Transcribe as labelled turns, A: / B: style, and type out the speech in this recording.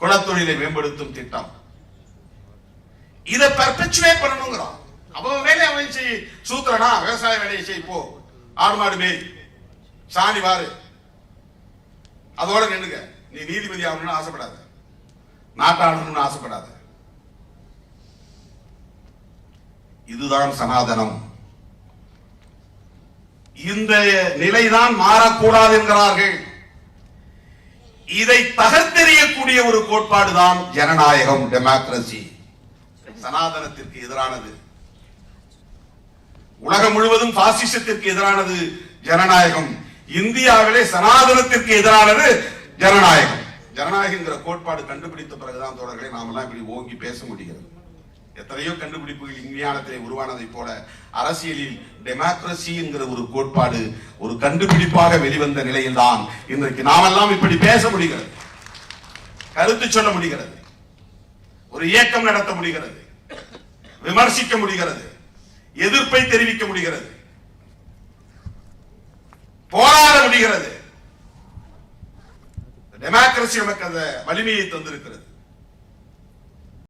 A: குளத்தொழிலை மேம்படுத்தும் திட்டம். இதை பர்பச்சுவேட் பண்ணணுங்கிறோம் அவன் வேலையை அவன் செய் சூத்திரனா? விவசாய வேலையை செய் போ. ஆடு மாடு மேய். சாணி வாரு அதோட நின்னுங்க நீ நீதிபதி ஆகணும்னு ஆசைப்படாத. நாட்டாளணும்னு ஆசைப்படாத. இதுதான் சனாதனம். இந்த நிலைதான் மாறக்கூடாது என்கிறார்கள். இதை தகர்த்தெறியக்கூடிய ஒரு கோட்பாடுதான் ஜனநாயகம் டெமோக்ரசி சனாதனத்திற்கு எதிரானது. உலகம் முழுவதும் பாசிசத்திற்கு எதிரானது ஜனநாயகம். இந்தியாவிலே சனாதனத்திற்கு எதிரானது ஜனநாயகம். ஜனநாயகங்கிற கோட்பாடு கண்டுபிடித்த பிறகுதான் தோழர்களை நாமெல்லாம் இப்படி ஓங்கி பேச முடிகிறது. எத்தனையோ கண்டுபிடிப்புகள் விஞ்ஞானத்திலே உருவானதை போல அரசியலில் டெமோக்ரஸிங்கிற ஒரு கோட்பாடு ஒரு கண்டுபிடிப்பாக வெளிவந்த நிலையில்தான் இன்றைக்கு நாமெல்லாம் இப்படி பேச முடிகிறது. கருத்து சொல்ல முடிகிறது. ஒரு இயக்கம் நடத்த முடிகிறது. விமர்சிக்க முடிகிறது. எதிர்ப்பை தெரிவிக்க முடிகிறது. போராட முடிகிறது. டெமோக்ரஸி நமக்கு அந்த வலிமையை தந்திருக்கிறது.